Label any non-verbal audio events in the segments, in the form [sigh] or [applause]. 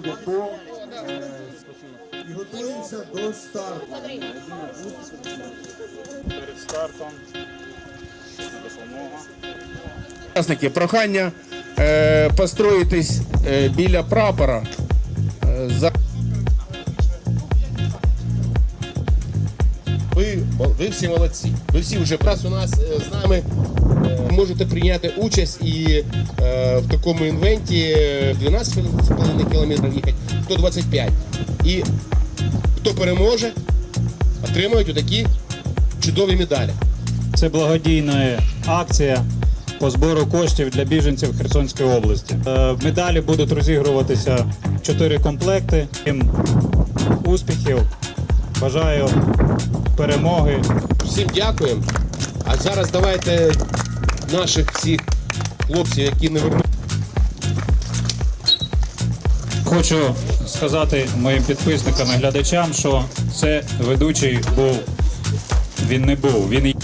депо. Е, І готуємося до старту. перед стартом. Допомога. Учасники, прохання е, построїтись е, біля прапора. Е, за... Ви, ви всі молодці. Ви всі вже раз у нас е, з нами можете прийняти участь і е, в такому інвенті е, 12,5 кілометрів їхати, 125. І хто переможе, отримують отакі чудові медалі. Це благодійна акція по збору коштів для біженців Херсонської області. Е, Медалі будуть розігруватися чотири комплекти. Їм успіхів. Бажаю перемоги. Всім дякуємо. А зараз давайте наших всіх хлопців, які не вернули. Хочу сказати моїм підписникам і глядачам, що це ведучий був. Він не був. Він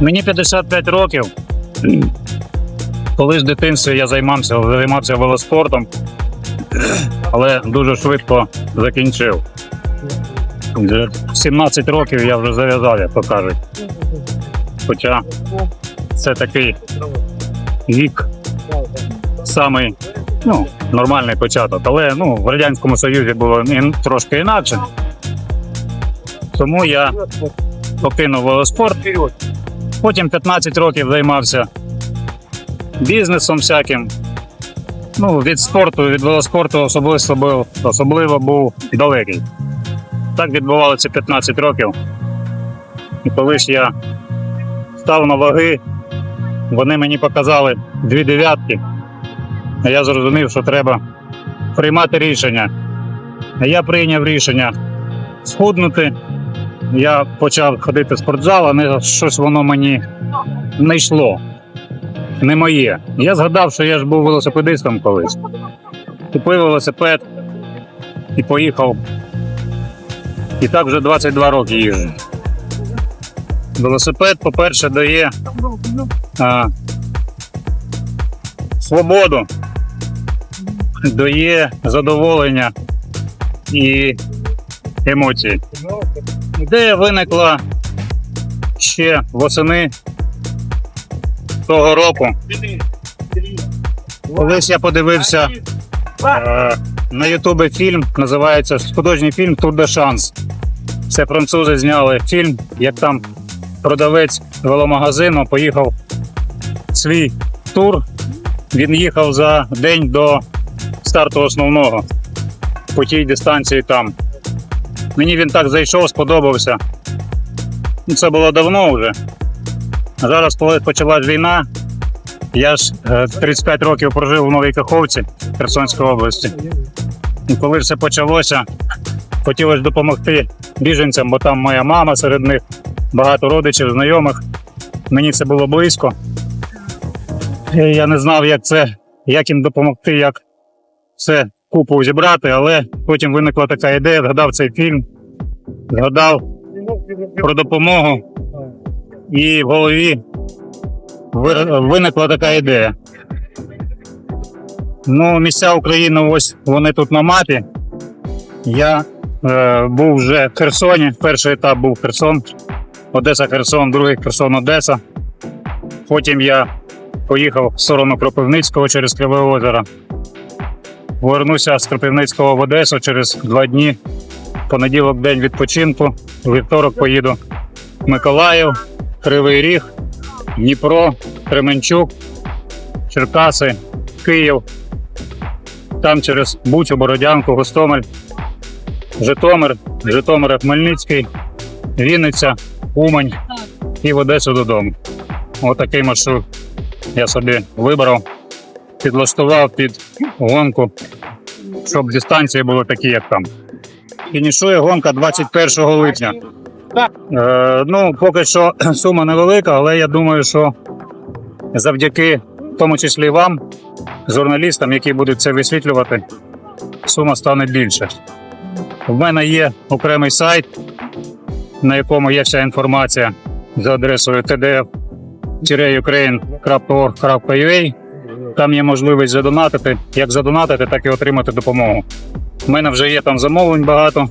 Мені 55 років. Колись в дитинстві я займався, займався велоспортом, але дуже швидко закінчив. 17 років я вже зав'язав, як то кажуть. Хоча це такий вік, самий ну, нормальний початок. Але ну, в Радянському Союзі було трошки інакше. Тому я покинув велоспорт. Потім 15 років займався бізнесом всяким. Ну, від спорту, від велоспорту особисто був, особливо був далекий. Так відбувалося 15 років. І коли ж я став на ваги, вони мені показали дві дев'ятки, а я зрозумів, що треба приймати рішення. Я прийняв рішення схуднути. Я почав ходити в спортзал, а не щось воно мені не йшло. Не моє. Я згадав, що я ж був велосипедистом колись. Купив велосипед і поїхав. І так вже 22 роки їжджу. Велосипед, по-перше, дає а, свободу, дає задоволення і емоції. Ідея виникла ще восени того року. Колись я подивився е, на Ютубі фільм, називається художній фільм Тур де шанс. Це французи зняли фільм, як там продавець веломагазину поїхав свій тур. Він їхав за день до старту основного по тій дистанції там. Мені він так зайшов, сподобався. Ну, Це було давно вже. Зараз, коли почалась війна, я ж е, 35 років прожив у Новій Каховці Херсонської області. І коли все почалося, хотілося допомогти біженцям, бо там моя мама серед них, багато родичів, знайомих. Мені це було близько. І я не знав, як це, як їм допомогти, як все купу зібрати, але потім виникла така ідея, згадав цей фільм, згадав про допомогу, і в голові виникла така ідея. Ну, місця України, ось вони тут на мапі. Я е, був вже в Херсоні. Перший етап був Херсон, Одеса, Херсон, другий Херсон, Одеса. Потім я поїхав в сторону Кропивницького через Криве озеро. Повернуся з Кропивницького в Одесу через два дні. Понеділок день відпочинку. Вівторок поїду Миколаїв, Кривий Ріг, Дніпро, Кременчук, Черкаси, Київ. Там через Бучу, Бородянку, Гостомель, Житомир, Житомир, Хмельницький, Вінниця, Умань і в Одесу додому. Отакий маршрут я собі вибрав, підлаштував під гонку, щоб дистанції були такі, як там. Фінішує гонка 21 липня. Е, ну, поки що [clears throat] сума невелика, але я думаю, що завдяки в тому числі вам, журналістам, які будуть це висвітлювати, сума стане більше. В мене є окремий сайт, на якому є вся інформація за адресою tdf-ukraine.org.ua. Там є можливість задонатити, як задонатити, так і отримати допомогу. У мене вже є там замовлень багато.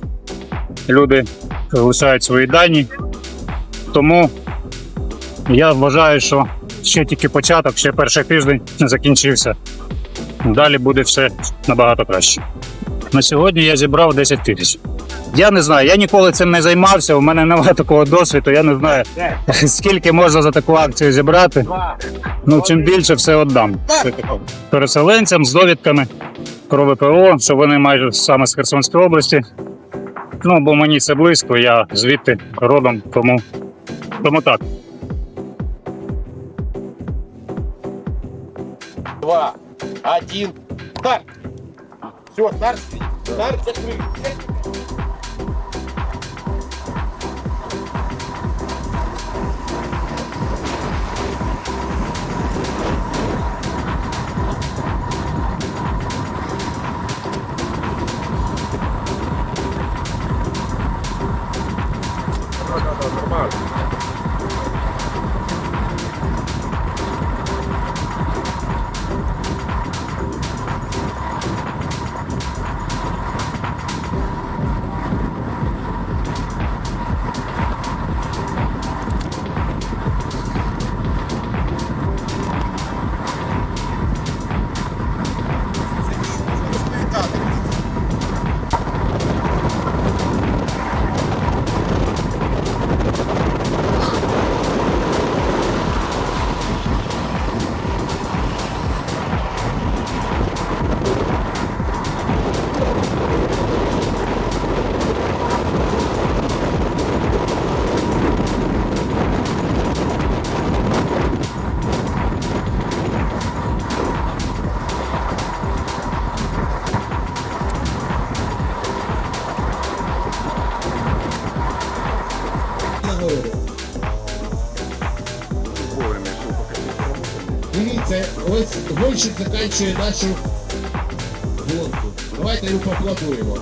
Люди лишають свої дані. Тому я вважаю, що ще тільки початок, ще перший тиждень закінчився. Далі буде все набагато краще. На сьогодні я зібрав 10 тисяч. Я не знаю, я ніколи цим не займався, у мене немає такого досвіду, я не знаю, [laughs] скільки можна за таку акцію зібрати. Ну, чим більше, все віддам. Переселенцям з довідками про ВПО, що вони майже саме з Херсонської області. Ну, бо мені це близько, я звідти родом, тому, тому так. Два, один, старт. Все, старт. Старт não. Ось гонщик закінчує нашу гонку. Давайте йому поаплодуємо.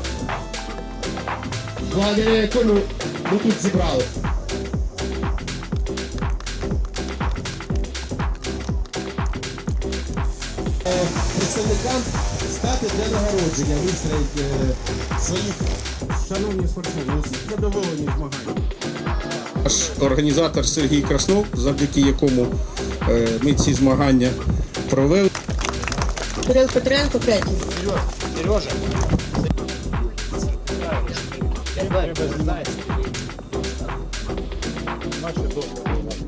Благодаря якому ми тут зібралися. Е, Представникам стати для нагородження вистроїть е, своїх шановні спортсмени, задоволені змагання. Наш організатор Сергій Краснов, завдяки якому е, ми ці змагання провели. Кирил Петренко, третій. Сережа.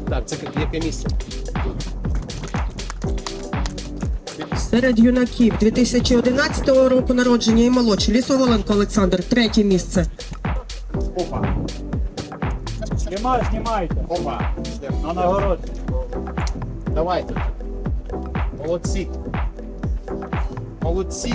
Так, це яке місце? Серед юнаків 2011 року народження і молодший. Лісоволенко Олександр, третє місце. Знімай, знімайте. Опа. На нагороді. Давайте. Молодці. Молодці.